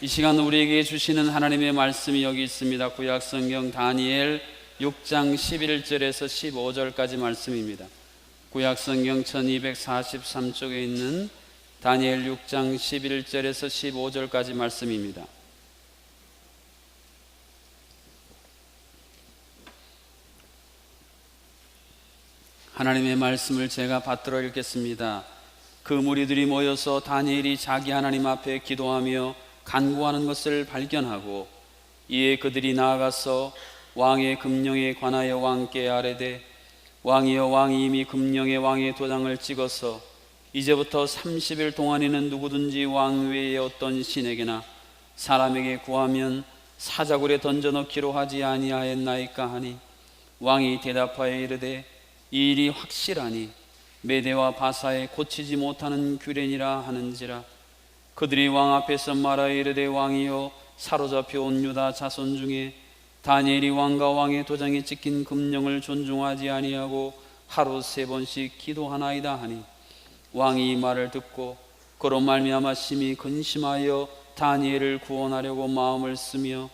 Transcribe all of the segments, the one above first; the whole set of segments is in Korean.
이 시간 우리에게 주시는 하나님의 말씀이 여기 있습니다. 구약 성경 다니엘 6장 11절에서 15절까지 말씀입니다. 구약 성경 1243쪽에 있는 다니엘 6장 11절에서 15절까지 말씀입니다. 하나님의 말씀을 제가 받들어 읽겠습니다. 그 무리들이 모여서 다니엘이 자기 하나님 앞에 기도하며 간구하는 것을 발견하고 이에 그들이 나아가서 왕의 금령에 관하여 왕께 아뢰되 왕이여 왕이 이미 금령의 왕의 도장을 찍어서 이제부터 30일 동안에는 누구든지 왕 외에 어떤 신에게나 사람에게 구하면 사자굴에 던져 넣기로 하지 아니하였나이까 하니 왕이 대답하여 이르되 이 일이 확실하니 메대와 바사에 고치지 못하는 규례니라 하는지라 그들이 왕 앞에서 말하여 이르되 왕이여 사로잡혀 온 유다 자손 중에 다니엘이 왕과 왕의 도장에 찍힌 금령을 존중하지 아니하고 하루 세 번씩 기도하나이다 하니 왕이 이 말을 듣고 그로 말미암아 심히 근심하여 다니엘을 구원하려고 마음을 쓰며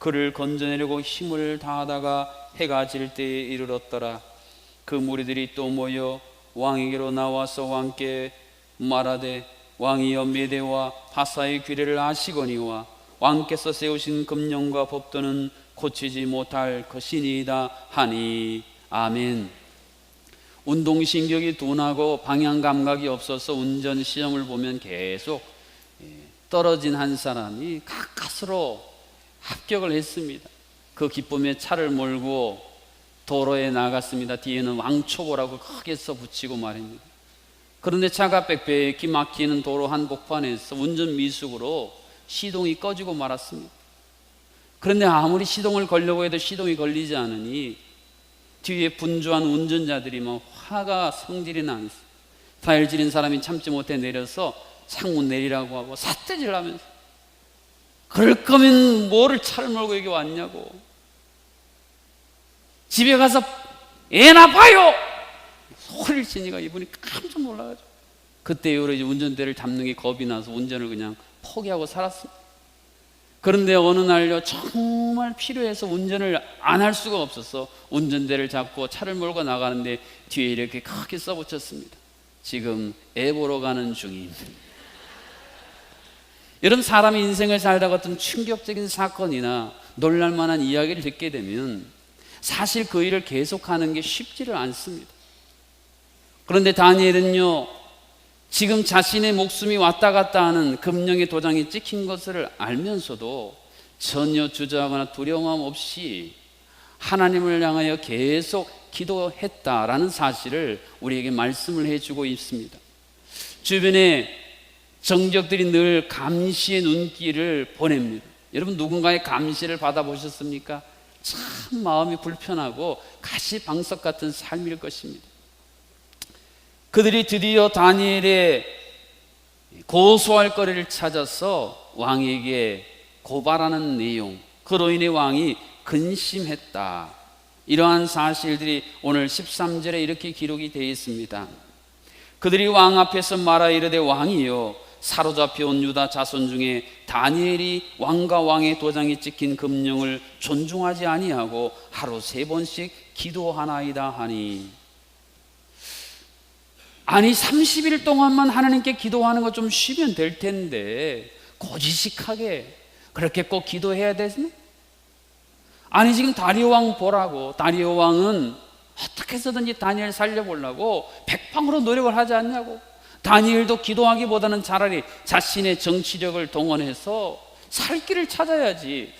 그를 건져내려고 힘을 다하다가 해가 질 때에 이르렀더라. 그 무리들이 또 모여 왕에게로 나와서 왕께 말하되 왕이여 메대와 바사의 규례를 아시거니와 왕께서 세우신 금령과 법도는 고치지 못할 것이니이다 하니 아멘. 운동신경이 둔하고 방향 감각이 없어서 운전 시험을 보면 계속 예, 떨어진 한 사람이 가까스로 합격을 했습니다. 그 기쁨에 차를 몰고 도로에 나갔습니다. 뒤에는 왕초보라고 크게 써 붙이고 말입니다. 그런데 차가 빽빽히 막히는 도로 한복판에서 운전 미숙으로 시동이 꺼지고 말았습니다. 그런데 아무리 시동을 걸려고 해도 시동이 걸리지 않으니 뒤에 분주한 운전자들이 막 화가 성질이 나있어 타일 지린 사람이 참지 못해 내려서 창문 내리라고 하고 삿대질 하면서 그럴 거면 뭐를 차를 몰고 여기 왔냐고. 집에 가서 애나 봐요 소리를 치니까 이분이 깜짝 놀라가지고 그때 이후로 이제 운전대를 잡는 게 겁이 나서 운전을 그냥 포기하고 살았습니다. 그런데 어느 날요 정말 필요해서 운전을 안 할 수가 없어서 운전대를 잡고 차를 몰고 나가는데 뒤에 이렇게 크게 써붙였습니다. 지금 애 보러 가는 중입니다. 이런 사람의 인생을 살다가 어떤 충격적인 사건이나 놀랄만한 이야기를 듣게 되면 사실 그 일을 계속하는 게 쉽지를 않습니다. 그런데 다니엘은요, 지금 자신의 목숨이 왔다 갔다 하는 금령의 도장이 찍힌 것을 알면서도 전혀 주저하거나 두려움 없이 하나님을 향하여 계속 기도했다라는 사실을 우리에게 말씀을 해주고 있습니다. 주변에 정적들이 늘 감시의 눈길을 보냅니다. 여러분 누군가의 감시를 받아보셨습니까? 참 마음이 불편하고 가시방석 같은 삶일 것입니다. 그들이 드디어 다니엘의 고소할 거리를 찾아서 왕에게 고발하는 내용, 그로 인해 왕이 근심했다. 이러한 사실들이 오늘 13절에 이렇게 기록이 되어 있습니다. 그들이 왕 앞에서 말하 이르되 왕이요 사로잡혀 온 유다 자손 중에 다니엘이 왕과 왕의 도장이 찍힌 금령을 존중하지 아니하고 하루 세 번씩 기도하나이다 하니 아니 30일 동안만 하나님께 기도하는 거 좀 쉬면 될 텐데 고지식하게 그렇게 꼭 기도해야 되나? 아니 지금 다리오 왕 보라고 다리오 왕은 어떻게 해서든지 다니엘 살려보려고 백방으로 노력을 하지 않냐고. 다니엘도 기도하기보다는 차라리 자신의 정치력을 동원해서 살 길을 찾아야지.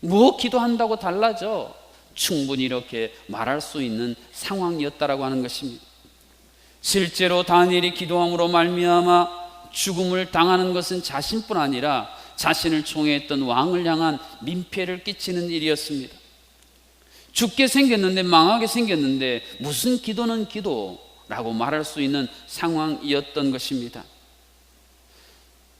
뭐 기도한다고 달라져? 충분히 이렇게 말할 수 있는 상황이었다라고 하는 것입니다 실제로 다니엘이 기도함으로 말미암아 죽음을 당하는 것은 자신뿐 아니라 자신을 총애했던 왕을 향한 민폐를 끼치는 일이었습니다. 죽게 생겼는데 망하게 생겼는데 무슨 기도는 기도라고 말할 수 있는 상황이었던 것입니다.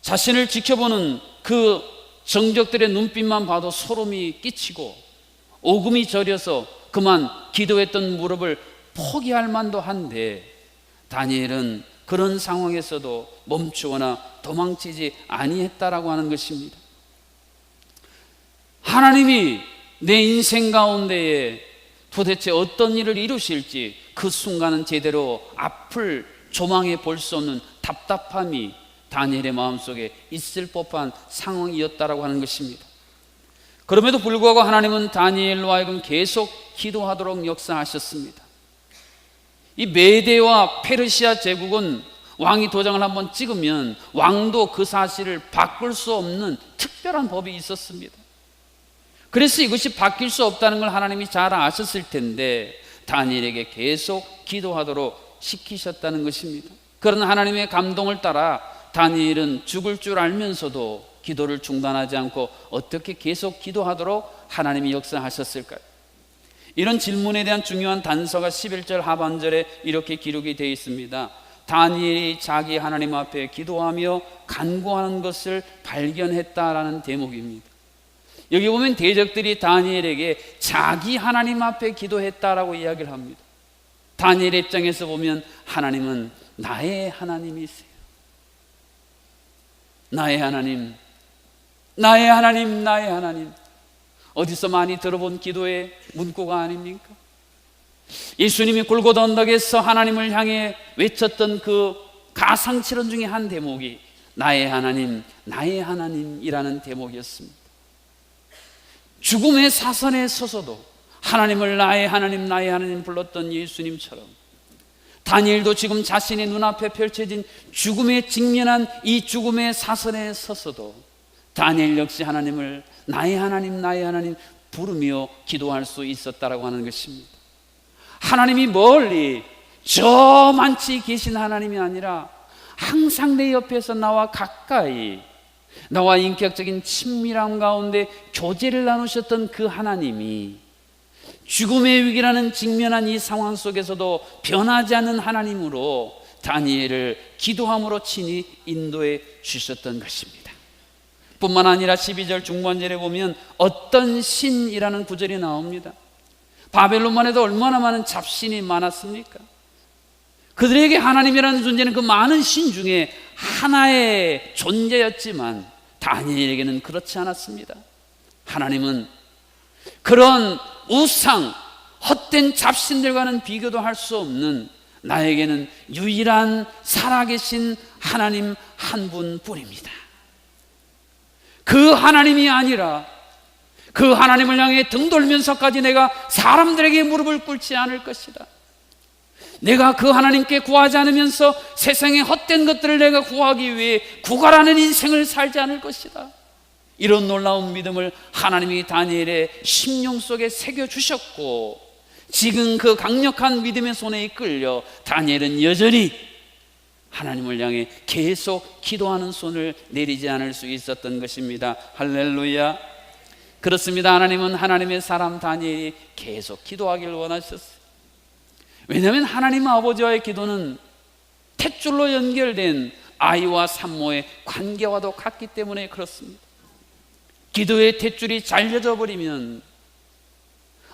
자신을 지켜보는 그 정적들의 눈빛만 봐도 소름이 끼치고 오금이 저려서 그만 기도했던 무릎을 포기할 만도 한데 다니엘은 그런 상황에서도 멈추거나 도망치지 아니했다라고 하는 것입니다. 하나님이 내 인생 가운데에 도대체 어떤 일을 이루실지 그 순간은 제대로 앞을 조망해 볼 수 없는 답답함이 다니엘의 마음속에 있을 법한 상황이었다라고 하는 것입니다. 그럼에도 불구하고 하나님은 다니엘로 하여금 계속 기도하도록 역사하셨습니다. 이 메대와 페르시아 제국은 왕이 도장을 한번 찍으면 왕도 그 사실을 바꿀 수 없는 특별한 법이 있었습니다. 그래서 이것이 바뀔 수 없다는 걸 하나님이 잘 아셨을 텐데 다니엘에게 계속 기도하도록 시키셨다는 것입니다. 그런 하나님의 감동을 따라 다니엘은 죽을 줄 알면서도 기도를 중단하지 않고 어떻게 계속 기도하도록 하나님이 역사하셨을까요? 이런 질문에 대한 중요한 단서가 11절 하반절에 이렇게 기록이 되어 있습니다. 다니엘이 자기 하나님 앞에 기도하며 간구하는 것을 발견했다라는 대목입니다. 여기 보면 대적들이 다니엘에게 자기 하나님 앞에 기도했다라고 이야기를 합니다. 다니엘의 입장에서 보면 하나님은 나의 하나님이세요. 나의 하나님, 나의 하나님, 나의 하나님. 어디서 많이 들어본 기도의 문구가 아닙니까? 예수님이 골고다 언덕에서 하나님을 향해 외쳤던 그 가상칠언 중에 한 대목이 나의 하나님, 나의 하나님이라는 대목이었습니다. 죽음의 사선에 서서도 하나님을 나의 하나님, 나의 하나님 불렀던 예수님처럼 다니엘도 지금 자신의 눈앞에 펼쳐진 죽음에 직면한 이 죽음의 사선에 서서도 다니엘 역시 하나님을 나의 하나님, 나의 하나님 부르며 기도할 수 있었다라고 하는 것입니다. 하나님이 멀리 저 많지 계신 하나님이 아니라 항상 내 옆에서 나와 가까이 나와 인격적인 친밀함 가운데 교제를 나누셨던 그 하나님이 죽음의 위기라는 직면한 이 상황 속에서도 변하지 않는 하나님으로 다니엘을 기도함으로 친히 인도해 주셨던 것입니다. 뿐만 아니라 12절 중반절에 보면 어떤 신이라는 구절이 나옵니다. 바벨론만 해도 얼마나 많은 잡신이 많았습니까? 그들에게 하나님이라는 존재는 그 많은 신 중에 하나의 존재였지만 다니엘에게는 그렇지 않았습니다. 하나님은 그런 우상, 헛된 잡신들과는 비교도 할 수 없는 나에게는 유일한 살아계신 하나님 한 분뿐입니다. 그 하나님이 아니라 그 하나님을 향해 등 돌면서까지 내가 사람들에게 무릎을 꿇지 않을 것이다. 내가 그 하나님께 구하지 않으면서 세상의 헛된 것들을 내가 구하기 위해 구걸하는 인생을 살지 않을 것이다. 이런 놀라운 믿음을 하나님이 다니엘의 심령 속에 새겨 주셨고 지금 그 강력한 믿음의 손에 이끌려 다니엘은 여전히 하나님을 향해 계속 기도하는 손을 내리지 않을 수 있었던 것입니다. 할렐루야. 그렇습니다. 하나님은 하나님의 사람 다니엘이 계속 기도하기를 원하셨어요. 왜냐하면 하나님 아버지와의 기도는 탯줄로 연결된 아이와 산모의 관계와도 같기 때문에 그렇습니다. 기도의 탯줄이 잘려져 버리면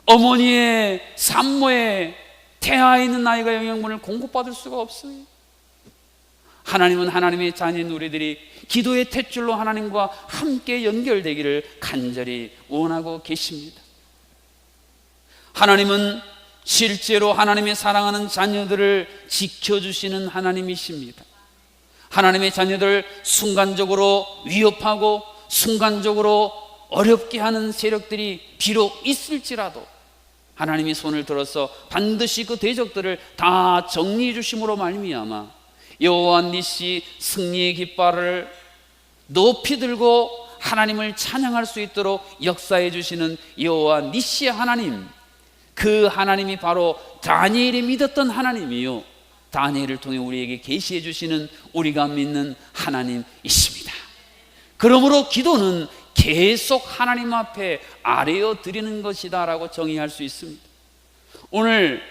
어머니의 산모의 태아에 있는 아이가 영양분을 공급받을 수가 없어요. 하나님은 하나님의 자녀인 우리들이 기도의 탯줄로 하나님과 함께 연결되기를 간절히 원하고 계십니다. 하나님은 실제로 하나님의 사랑하는 자녀들을 지켜주시는 하나님이십니다. 하나님의 자녀들 순간적으로 위협하고 순간적으로 어렵게 하는 세력들이 비록 있을지라도 하나님이 손을 들어서 반드시 그 대적들을 다 정리해 주심으로 말미암아 여호와 니시 승리의 깃발을 높이 들고 하나님을 찬양할 수 있도록 역사해 주시는 여호와 니시의 하나님 그 하나님이 바로 다니엘이 믿었던 하나님이요 다니엘을 통해 우리에게 계시해 주시는 우리가 믿는 하나님이십니다. 그러므로 기도는 계속 하나님 앞에 아뢰어 드리는 것이다라고 정의할 수 있습니다. 오늘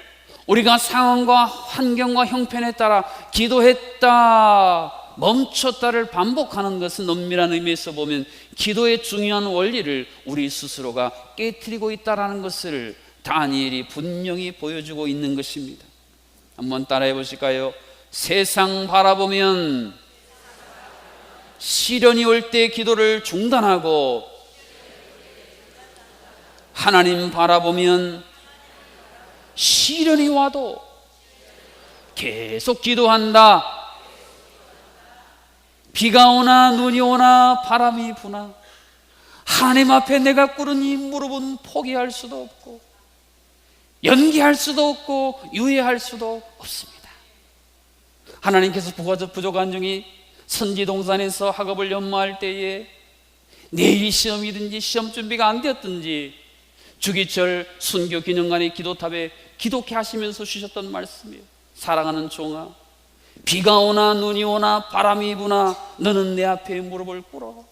우리가 상황과 환경과 형편에 따라 기도했다 멈췄다를 반복하는 것은 엄밀한 의미에서 보면 기도의 중요한 원리를 우리 스스로가 깨뜨리고 있다라는 것을 다니엘이 분명히 보여주고 있는 것입니다. 한번 따라해 보실까요? 세상 바라보면 시련이 올 때 기도를 중단하고 하나님 바라보면 시련이 와도 계속 기도한다. 비가 오나 눈이 오나 바람이 부나 하나님 앞에 내가 꿇은 이 무릎은 포기할 수도 없고 연기할 수도 없고 유예할 수도 없습니다. 하나님께서 부족한 중이 선지동산에서 학업을 연마할 때에 내일 시험이든지 시험 준비가 안 되었든지 주기철 순교 기념관의 기도탑에 기독해 하시면서 주셨던 말씀이에요. 사랑하는 종아, 비가 오나 눈이 오나 바람이 부나 너는 내 앞에 무릎을 꿇어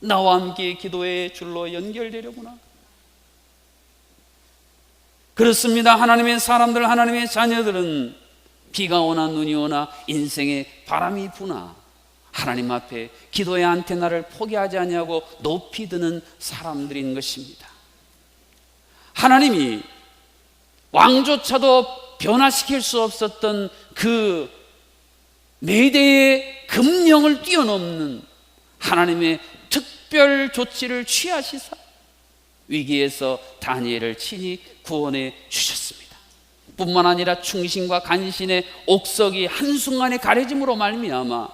나와 함께 기도의 줄로 연결되려구나. 그렇습니다. 하나님의 사람들, 하나님의 자녀들은 비가 오나 눈이 오나 인생에 바람이 부나 하나님 앞에 기도의 안테나를 포기하지 아니하고 높이 드는 사람들인 것입니다. 하나님이 왕조차도 변화시킬 수 없었던 그 매대의 금령을 뛰어넘는 하나님의 특별 조치를 취하시사 위기에서 다니엘을 친히 구원해 주셨습니다. 뿐만 아니라 충신과 간신의 옥석이 한순간에 가려짐으로 말미암아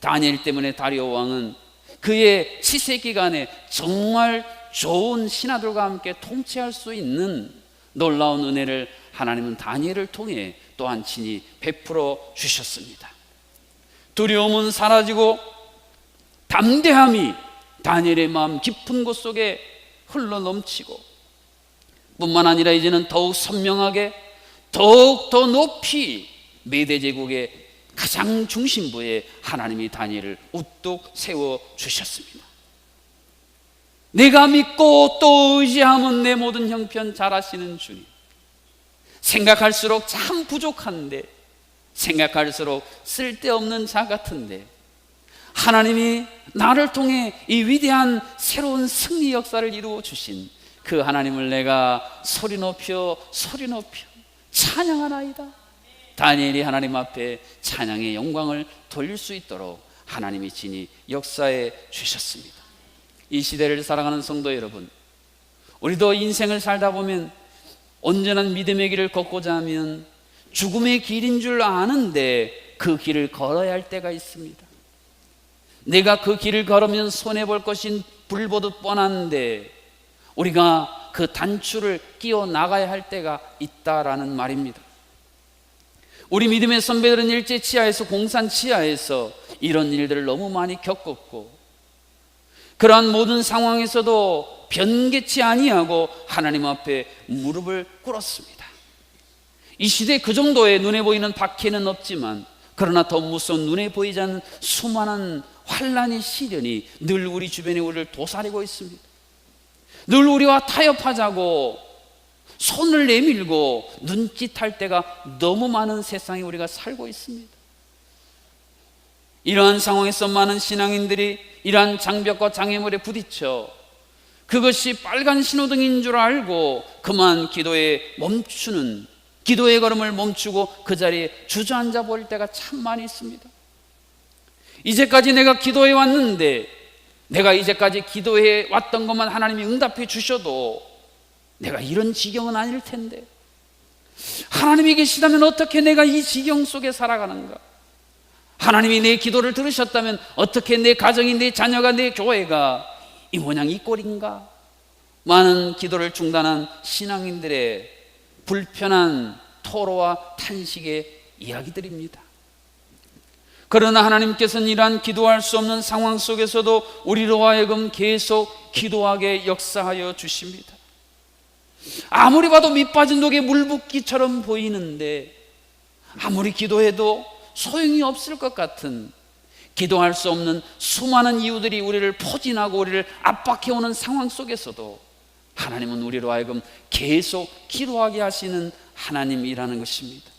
다니엘 때문에 다리오 왕은 그의 치세 기간에 정말 좋은 신하들과 함께 통치할 수 있는 놀라운 은혜를 하나님은 다니엘을 통해 또한 친히 베풀어 주셨습니다. 두려움은 사라지고 담대함이 다니엘의 마음 깊은 곳 속에 흘러 넘치고 뿐만 아니라 이제는 더욱 선명하게 더욱 더 높이 메대 제국의 가장 중심부에 하나님이 다니엘을 우뚝 세워 주셨습니다. 내가 믿고 또 의지하면 내 모든 형편 잘하시는 주님. 생각할수록 참 부족한데 생각할수록 쓸데없는 자 같은데 하나님이 나를 통해 이 위대한 새로운 승리 역사를 이루어 주신 그 하나님을 내가 소리 높여 소리 높여 찬양하나이다. 다니엘이 하나님 앞에 찬양의 영광을 돌릴 수 있도록 하나님이 진히 역사해 주셨습니다. 이 시대를 살아가는 성도 여러분, 우리도 인생을 살다 보면 온전한 믿음의 길을 걷고자 하면 죽음의 길인 줄 아는데 그 길을 걸어야 할 때가 있습니다. 내가 그 길을 걸으면 손해볼 것인 불보듯 뻔한데 우리가 그 단추를 끼워 나가야 할 때가 있다라는 말입니다. 우리 믿음의 선배들은 일제 치하에서 공산 치하에서 이런 일들을 너무 많이 겪었고 그러한 모든 상황에서도 변개치 아니하고 하나님 앞에 무릎을 꿇었습니다. 이 시대 그 정도의 눈에 보이는 박해는 없지만 그러나 더 무서운 눈에 보이지 않는 수많은 환란의 시련이 늘 우리 주변에 우리를 도사리고 있습니다. 늘 우리와 타협하자고 손을 내밀고 눈짓할 때가 너무 많은 세상에 우리가 살고 있습니다. 이러한 상황에서 많은 신앙인들이 이러한 장벽과 장애물에 부딪혀 그것이 빨간 신호등인 줄 알고 그만 기도에 멈추는 기도의 걸음을 멈추고 그 자리에 주저앉아 볼 때가 참 많이 있습니다. 이제까지 내가 기도해 왔는데 내가 이제까지 기도해 왔던 것만 하나님이 응답해 주셔도 내가 이런 지경은 아닐 텐데 하나님이 계시다면 어떻게 내가 이 지경 속에 살아가는가? 하나님이 내 기도를 들으셨다면 어떻게 내 가정이 내 자녀가 내 교회가 이 모양 이 꼴인가? 많은 기도를 중단한 신앙인들의 불편한 토로와 탄식의 이야기들입니다. 그러나 하나님께서는 이러한 기도할 수 없는 상황 속에서도 우리로 하여금 계속 기도하게 역사하여 주십니다. 아무리 봐도 밑빠진 독에 물 붓기처럼 보이는데 아무리 기도해도 소용이 없을 것 같은 기도할 수 없는 수많은 이유들이 우리를 포진하고 우리를 압박해오는 상황 속에서도 하나님은 우리로 하여금 계속 기도하게 하시는 하나님이라는 것입니다.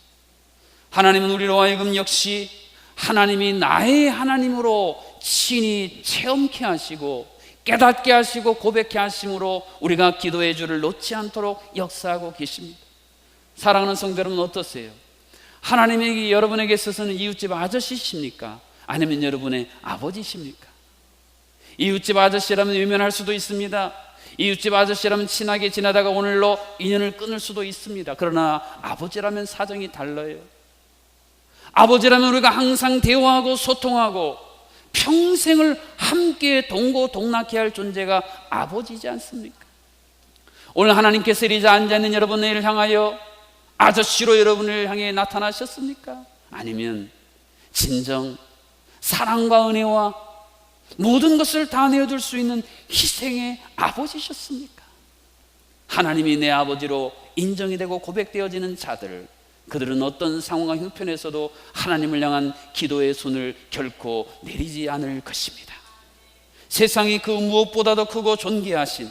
하나님은 우리로 하여금 역시 하나님이 나의 하나님으로 친히 체험케 하시고 깨닫게 하시고 고백케 하심으로 우리가 기도의 줄을 놓지 않도록 역사하고 계십니다. 사랑하는 성도 여러분 어떠세요? 하나님에게 여러분에게 있어서는 이웃집 아저씨십니까? 아니면 여러분의 아버지십니까? 이웃집 아저씨라면 외면할 수도 있습니다. 이웃집 아저씨라면 친하게 지내다가 오늘로 인연을 끊을 수도 있습니다. 그러나 아버지라면 사정이 달라요. 아버지라면 우리가 항상 대화하고 소통하고 평생을 함께 동고동락해야 할 존재가 아버지지 않습니까? 오늘 하나님께서 이리자 앉아있는 여러분을 향하여 아저씨로 여러분을 향해 나타나셨습니까? 아니면 진정 사랑과 은혜와 모든 것을 다 내어줄 수 있는 희생의 아버지셨습니까? 하나님이 내 아버지로 인정이 되고 고백되어지는 자들, 그들은 어떤 상황과 형편에서도 하나님을 향한 기도의 손을 결코 내리지 않을 것입니다. 세상이 그 무엇보다도 크고 존귀하신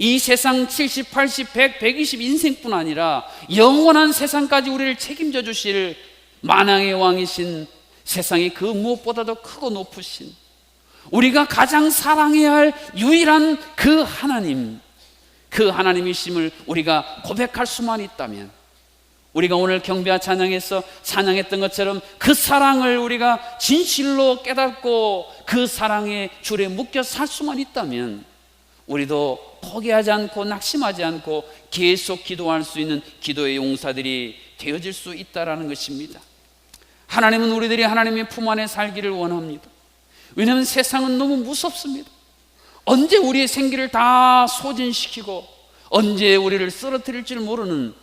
이 세상 70, 80, 100, 120 인생뿐 아니라 영원한 세상까지 우리를 책임져 주실 만왕의 왕이신 세상이 그 무엇보다도 크고 높으신 우리가 가장 사랑해야 할 유일한 그 하나님, 그 하나님이심을 우리가 고백할 수만 있다면 우리가 오늘 경배와 찬양에서 찬양했던 것처럼 그 사랑을 우리가 진실로 깨닫고 그 사랑의 줄에 묶여 살 수만 있다면 우리도 포기하지 않고 낙심하지 않고 계속 기도할 수 있는 기도의 용사들이 되어질 수 있다라는 것입니다. 하나님은 우리들이 하나님의 품 안에 살기를 원합니다. 왜냐하면 세상은 너무 무섭습니다. 언제 우리의 생기를 다 소진시키고 언제 우리를 쓰러뜨릴지 모르는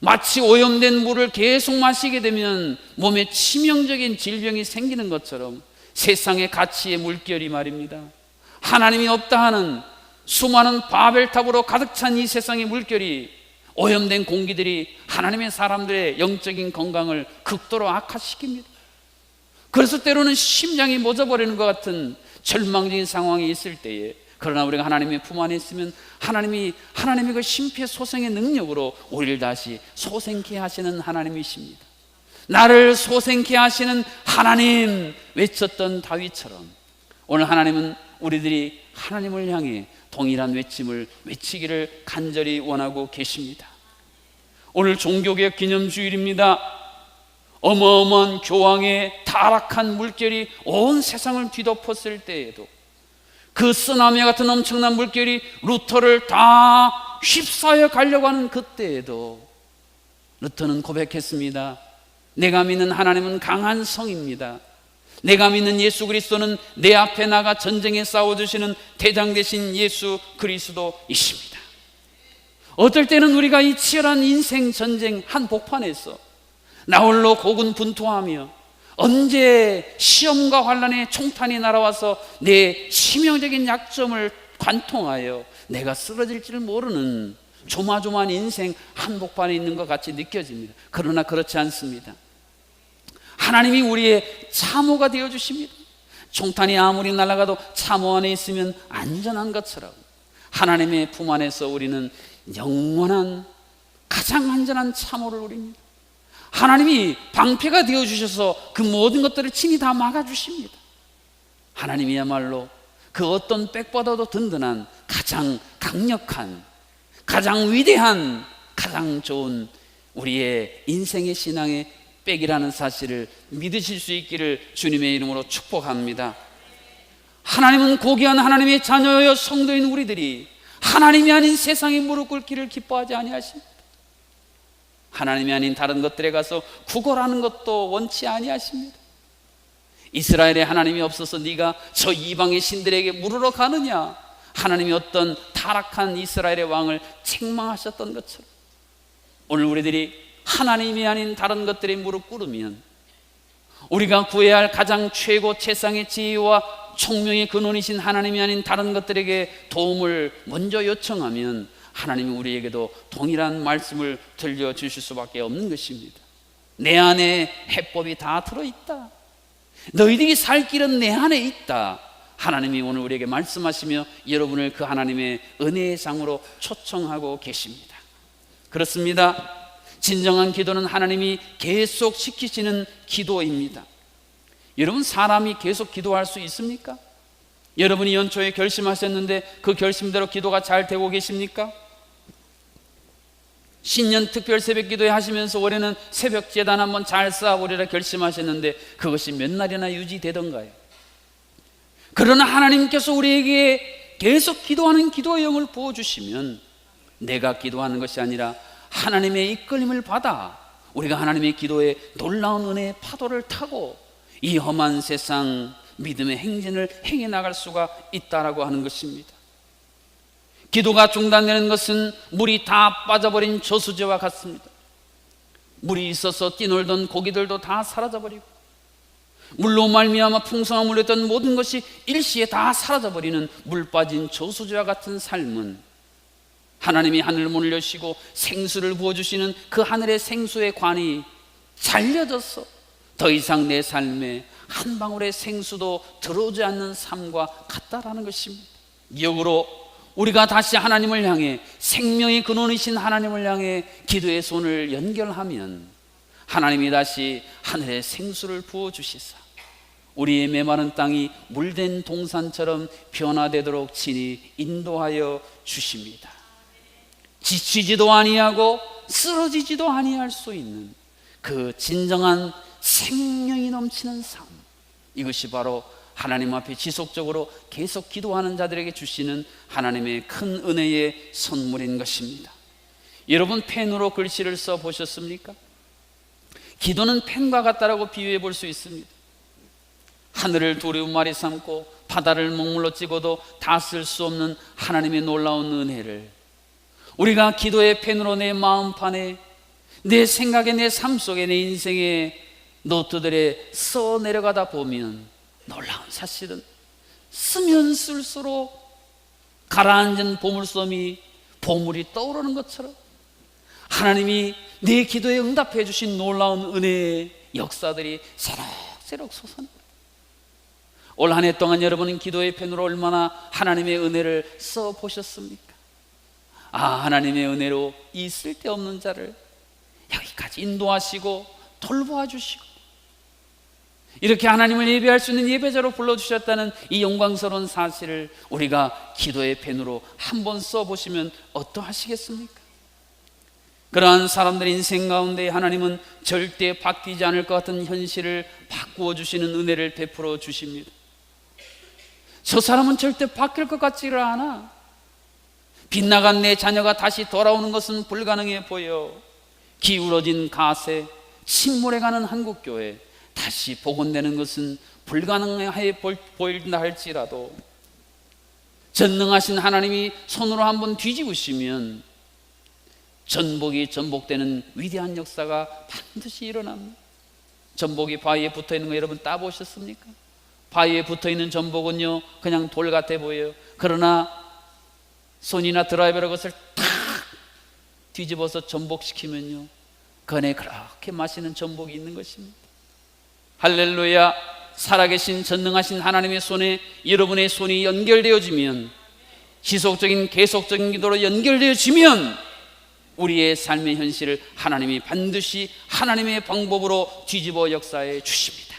마치 오염된 물을 계속 마시게 되면 몸에 치명적인 질병이 생기는 것처럼 세상의 가치의 물결이 말입니다. 하나님이 없다 하는 수많은 바벨탑으로 가득 찬 이 세상의 물결이 오염된 공기들이 하나님의 사람들의 영적인 건강을 극도로 악화시킵니다. 그래서 때로는 심장이 멎어버리는 것 같은 절망적인 상황이 있을 때에 그러나 우리가 하나님의 품 안에 있으면 하나님이 하나님의 그 심폐소생의 능력으로 우리를 다시 소생케 하시는 하나님이십니다. 나를 소생케 하시는 하나님 외쳤던 다윗처럼 오늘 하나님은 우리들이 하나님을 향해 동일한 외침을 외치기를 간절히 원하고 계십니다. 오늘 종교개혁 기념주일입니다. 어마어마한 교황의 타락한 물결이 온 세상을 뒤덮었을 때에도 그 쓰나미 같은 엄청난 물결이 루터를 다 휩싸여 가려고 하는 그때에도 루터는 고백했습니다. 내가 믿는 하나님은 강한 성입니다. 내가 믿는 예수 그리스도는 내 앞에 나가 전쟁에 싸워주시는 대장 되신 예수 그리스도이십니다. 어떨 때는 우리가 이 치열한 인생 전쟁 한 복판에서 나홀로 고군 분투하며 언제 시험과 환란의 총탄이 날아와서 내 치명적인 약점을 관통하여 내가 쓰러질지를 모르는 조마조마한 인생 한복판에 있는 것 같이 느껴집니다. 그러나 그렇지 않습니다. 하나님이 우리의 참호가 되어 주십니다. 총탄이 아무리 날아가도 참호 안에 있으면 안전한 것처럼 하나님의 품 안에서 우리는 영원한 가장 안전한 참호를 누립니다. 하나님이 방패가 되어 주셔서 그 모든 것들을 친히 다 막아 주십니다. 하나님이야말로 그 어떤 백보다도 든든한 가장 강력한 가장 위대한 가장 좋은 우리의 인생의 신앙의 백이라는 사실을 믿으실 수 있기를 주님의 이름으로 축복합니다. 하나님은 고귀한 하나님의 자녀여 성도인 우리들이 하나님이 아닌 세상에 무릎 꿇기를 기뻐하지 아니하십니다. 하나님이 아닌 다른 것들에 가서 구걸하는 것도 원치 아니하십니다. 이스라엘에 하나님이 없어서 네가 저 이방의 신들에게 물으러 가느냐? 하나님이 어떤 타락한 이스라엘의 왕을 책망하셨던 것처럼 오늘 우리들이 하나님이 아닌 다른 것들에 무릎 꿇으면 우리가 구해야 할 가장 최고 최상의 지혜와 총명의 근원이신 하나님이 아닌 다른 것들에게 도움을 먼저 요청하면 하나님이 우리에게도 동일한 말씀을 들려주실 수밖에 없는 것입니다. 내 안에 해법이 다 들어있다. 너희들이 살 길은 내 안에 있다. 하나님이 오늘 우리에게 말씀하시며 여러분을 그 하나님의 은혜의 장으로 초청하고 계십니다. 그렇습니다. 진정한 기도는 하나님이 계속 시키시는 기도입니다. 여러분, 사람이 계속 기도할 수 있습니까? 여러분이 연초에 결심하셨는데 그 결심대로 기도가 잘 되고 계십니까? 신년 특별 새벽 기도회 하시면서 올해는 새벽 재단 한번 잘 쌓아보리라 결심하셨는데 그것이 몇 날이나 유지되던가요? 그러나 하나님께서 우리에게 계속 기도하는 기도의 영을 부어주시면 내가 기도하는 것이 아니라 하나님의 이끌림을 받아 우리가 하나님의 기도에 놀라운 은혜의 파도를 타고 이 험한 세상 믿음의 행진을 행해 나갈 수가 있다라고 하는 것입니다. 기도가 중단되는 것은 물이 다 빠져버린 저수지와 같습니다. 물이 있어서 뛰놀던 고기들도 다 사라져버리고 물로 말미암아 풍성한 물이었던 모든 것이 일시에 다 사라져버리는 물 빠진 저수지와 같은 삶은 하나님이 하늘 문을 여시고 생수를 부어주시는 그 하늘의 생수의 관이 잘려져서 더 이상 내 삶에 한 방울의 생수도 들어오지 않는 삶과 같다라는 것입니다. 역으로 우리가 다시 하나님을 향해 생명의 근원이신 하나님을 향해 기도의 손을 연결하면 하나님이 다시 하늘의 생수를 부어 주시사 우리의 메마른 땅이 물된 동산처럼 변화되도록 친히 인도하여 주십니다. 지치지도 아니하고 쓰러지지도 아니할 수 있는 그 진정한 생명이 넘치는 삶. 이것이 바로 하나님 앞에 지속적으로 계속 기도하는 자들에게 주시는 하나님의 큰 은혜의 선물인 것입니다. 여러분 펜으로 글씨를 써 보셨습니까? 기도는 펜과 같다라고 비유해 볼 수 있습니다. 하늘을 두루마리 삼고 바다를 먹물로 찍어도 다 쓸 수 없는 하나님의 놀라운 은혜를 우리가 기도의 펜으로 내 마음판에 내 생각에 내 삶 속에 내 인생에 노트들에 써 내려가다 보면 놀라운 사실은 쓰면 쓸수록 가라앉은 보물섬이 보물이 떠오르는 것처럼 하나님이 내 기도에 응답해 주신 놀라운 은혜의 역사들이 새록새록 솟아나 올한해 동안 여러분은 기도의 펜으로 얼마나 하나님의 은혜를 써 보셨습니까? 아, 하나님의 은혜로 이 쓸데없는 자를 여기까지 인도하시고 돌보아 주시고 이렇게 하나님을 예배할 수 있는 예배자로 불러주셨다는 이 영광스러운 사실을 우리가 기도의 펜으로 한번 써보시면 어떠하시겠습니까? 그러한 사람들의 인생 가운데 하나님은 절대 바뀌지 않을 것 같은 현실을 바꾸어 주시는 은혜를 베풀어 주십니다. 저 사람은 절대 바뀔 것 같지를 않아. 빗나간 내 자녀가 다시 돌아오는 것은 불가능해 보여. 기울어진 가세, 침몰해 가는 한국교회, 다시 복원되는 것은 불가능해 보인다 할지라도 전능하신 하나님이 손으로 한번 뒤집으시면 전복이 전복되는 위대한 역사가 반드시 일어납니다. 전복이 바위에 붙어 있는 거 여러분 따보셨습니까? 바위에 붙어 있는 전복은요, 그냥 돌 같아 보여요. 그러나 손이나 드라이버로 그것을 탁 뒤집어서 전복시키면요, 그 안에 그렇게 맛있는 전복이 있는 것입니다. 할렐루야. 살아계신 전능하신 하나님의 손에 여러분의 손이 연결되어지면 지속적인 계속적인 기도로 연결되어지면 우리의 삶의 현실을 하나님이 반드시 하나님의 방법으로 뒤집어 역사해 주십니다.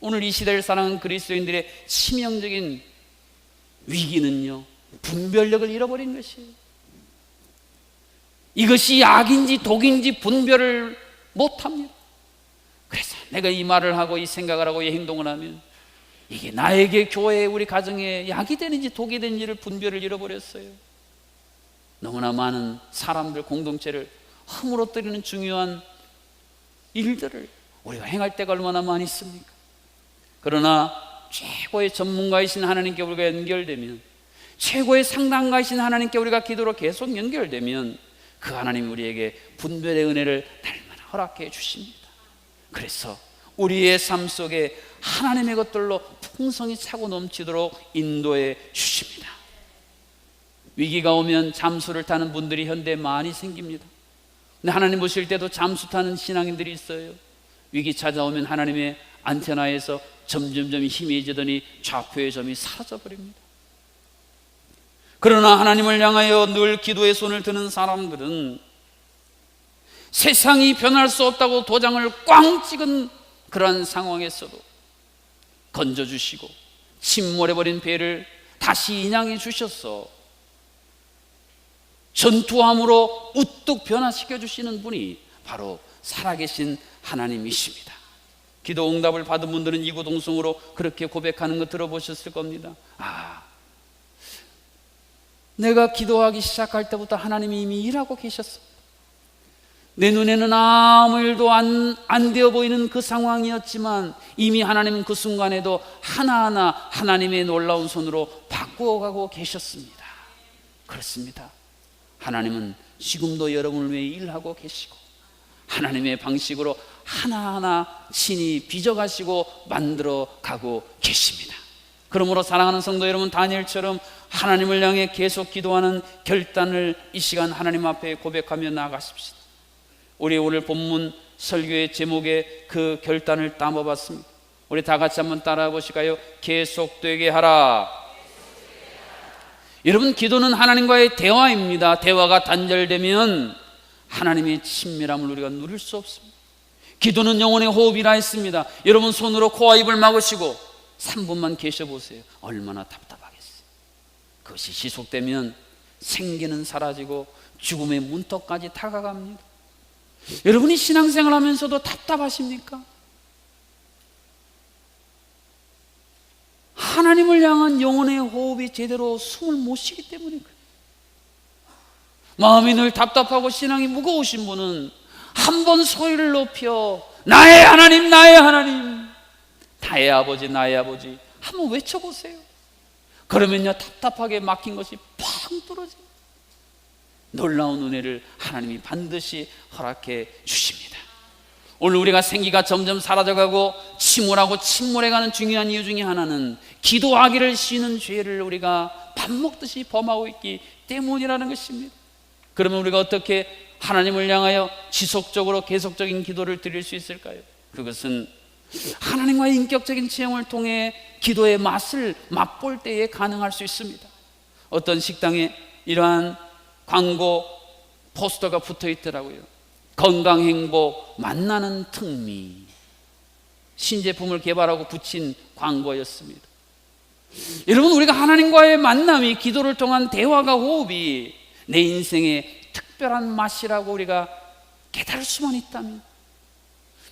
오늘 이 시대를 사랑하는 그리스도인들의 치명적인 위기는요, 분별력을 잃어버린 것이에요. 이것이 약인지 독인지 분별을 못합니다. 그래서 내가 이 말을 하고 이 생각을 하고 이 행동을 하면 이게 나에게 교회에 우리 가정에 약이 되는지 독이 되는지를 분별을 잃어버렸어요. 너무나 많은 사람들 공동체를 허물어뜨리는 중요한 일들을 우리가 행할 때가 얼마나 많이 있습니까? 그러나 최고의 전문가이신 하나님께 우리가 연결되면 최고의 상담가이신 하나님께 우리가 기도로 계속 연결되면 그 하나님 우리에게 분별의 은혜를 날마다 허락해 주십니다. 그래서 우리의 삶 속에 하나님의 것들로 풍성히 차고 넘치도록 인도해 주십니다. 위기가 오면 잠수를 타는 분들이 현대에 많이 생깁니다. 근데 하나님 보실 때도 잠수 타는 신앙인들이 있어요. 위기 찾아오면 하나님의 안테나에서 점점점 희미해지더니 좌표의 점이 사라져 버립니다. 그러나 하나님을 향하여 늘 기도의 손을 드는 사람들은 세상이 변할 수 없다고 도장을 꽝 찍은 그러한 상황에서도 건져주시고 침몰해버린 배를 다시 인양해 주셔서 전투함으로 우뚝 변화시켜 주시는 분이 바로 살아계신 하나님이십니다. 기도 응답을 받은 분들은 이구동성으로 그렇게 고백하는 거 들어보셨을 겁니다. 아, 내가 기도하기 시작할 때부터 하나님이 이미 일하고 계셨습니다. 내 눈에는 아무 일도 안, 안 되어 보이는 그 상황이었지만 이미 하나님은 그 순간에도 하나하나 하나님의 놀라운 손으로 바꾸어 가고 계셨습니다. 그렇습니다. 하나님은 지금도 여러분을 위해 일하고 계시고 하나님의 방식으로 하나하나 친히 빚어가시고 만들어 가고 계십니다. 그러므로 사랑하는 성도 여러분 다니엘처럼 하나님을 향해 계속 기도하는 결단을 이 시간 하나님 앞에 고백하며 나아가십시다. 우리 오늘 본문 설교의 제목에 그 결단을 담아봤습니다. 우리 다 같이 한번 따라해 보실까요? 계속되게 하라. 여러분 기도는 하나님과의 대화입니다. 대화가 단절되면 하나님의 친밀함을 우리가 누릴 수 없습니다. 기도는 영혼의 호흡이라 했습니다. 여러분 손으로 코와 입을 막으시고 3분만 계셔 보세요. 얼마나 답답하겠어요. 그것이 지속되면 생기는 사라지고 죽음의 문턱까지 다가갑니다. 여러분이 신앙생활 하면서도 답답하십니까? 하나님을 향한 영혼의 호흡이 제대로 숨을 못 쉬기 때문에. 마음이 늘 답답하고 신앙이 무거우신 분은 한 번 소리를 높여 나의 하나님, 나의 하나님, 나의 아버지, 나의 아버지 한번 외쳐보세요. 그러면요 답답하게 막힌 것이 팡 떨어져요. 놀라운 은혜를 하나님이 반드시 허락해 주십니다. 오늘 우리가 생기가 점점 사라져가고 침울하고 침몰해가는 중요한 이유 중에 하나는 기도하기를 쉬는 죄를 우리가 밥 먹듯이 범하고 있기 때문이라는 것입니다. 그러면 우리가 어떻게 하나님을 향하여 지속적으로 계속적인 기도를 드릴 수 있을까요? 그것은 하나님과의 인격적인 체험을 통해 기도의 맛을 맛볼 때에 가능할 수 있습니다. 어떤 식당에 이러한 광고 포스터가 붙어 있더라고요. 건강 행복 만나는 특미 신제품을 개발하고 붙인 광고였습니다. 여러분 우리가 하나님과의 만남이 기도를 통한 대화가 호흡이 내 인생의 특별한 맛이라고 우리가 깨달을 수만 있다면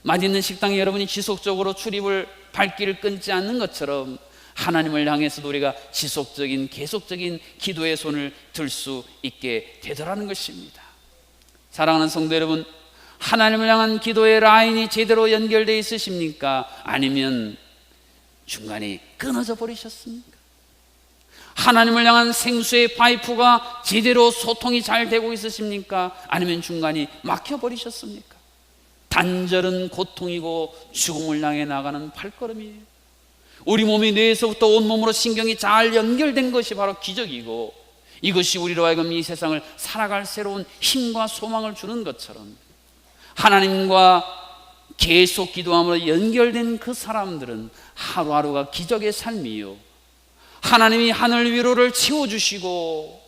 맛있는 식당에 여러분이 지속적으로 출입을 발길을 끊지 않는 것처럼 하나님을 향해서도 우리가 지속적인 계속적인 기도의 손을 들 수 있게 되더라는 것입니다. 사랑하는 성도 여러분, 하나님을 향한 기도의 라인이 제대로 연결되어 있으십니까? 아니면 중간에 끊어져 버리셨습니까? 하나님을 향한 생수의 파이프가 제대로 소통이 잘 되고 있으십니까? 아니면 중간이 막혀 버리셨습니까? 단절은 고통이고 죽음을 향해 나가는 발걸음이에요. 우리 몸이 뇌에서부터 온몸으로 신경이 잘 연결된 것이 바로 기적이고 이것이 우리로 하여금 이 세상을 살아갈 새로운 힘과 소망을 주는 것처럼 하나님과 계속 기도함으로 연결된 그 사람들은 하루하루가 기적의 삶이요. 하나님이 하늘 위로를 채워주시고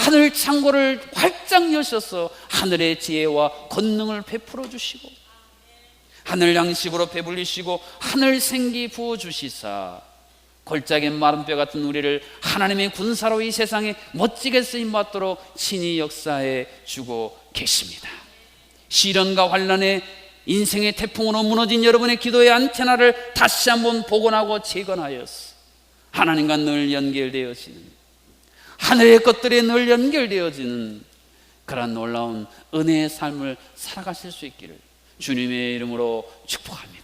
하늘 창고를 활짝 여셔서 하늘의 지혜와 권능을 베풀어 주시고 하늘 양식으로 배불리시고 하늘 생기 부어 주시사 골짜기 마른 뼈 같은 우리를 하나님의 군사로 이 세상에 멋지게 쓰임 받도록 친히 역사해 주고 계십니다. 시련과 환란에 인생의 태풍으로 무너진 여러분의 기도의 안테나를 다시 한번 복원하고 재건하였어. 하나님과 늘 연결되어지는 하늘의 것들에 늘 연결되어지는 그런 놀라운 은혜의 삶을 살아가실 수 있기를 주님의 이름으로 축복합니다.